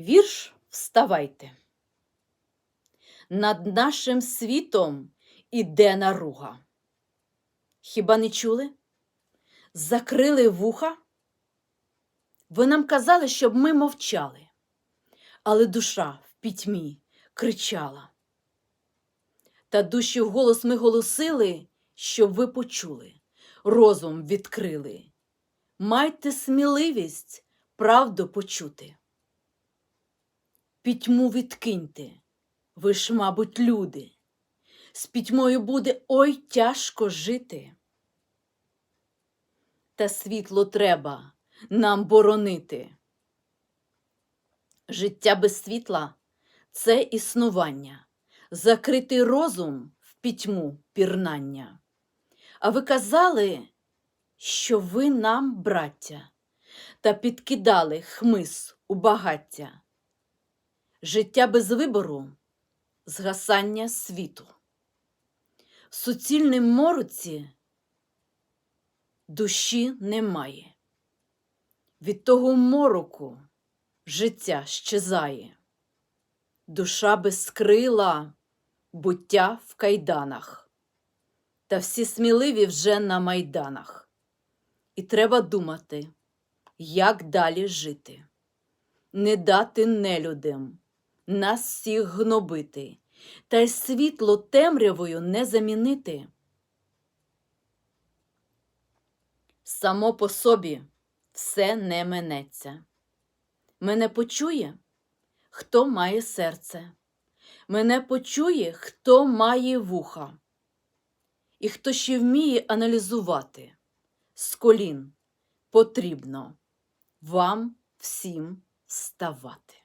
Вірш Вставайте. Над нашим світом іде наруга. Хіба не чули? Закрили вуха? Ви нам казали, щоб ми мовчали, але душа в пітьмі кричала. Та душі вголос ми голосили, щоб ви почули, розум відкрили. Майте сміливість правду почути. Пітьму відкиньте, ви ж, мабуть, люди. З пітьмою буде ой тяжко жити. Та світло треба нам боронити. Життя без світла це існування, закритий розум в пітьму пірнання. А ви казали, що ви нам, браття, та підкидали хмис у багаття. Життя без вибору згасання світу. В суцільнім мороці душі немає. Від того мороку життя щезає. Душа без крила, буття в кайданах. Та всі сміливі вже на майданах. І треба думати, як далі жити, не дати нелюдям нас всіх гнобити, та й світло темрявою не замінити. Само по собі все не минеться. Мене почує, хто має серце, мене почує, хто має вуха, і хто ще вміє аналізувати з колін потрібно вам всім вставати.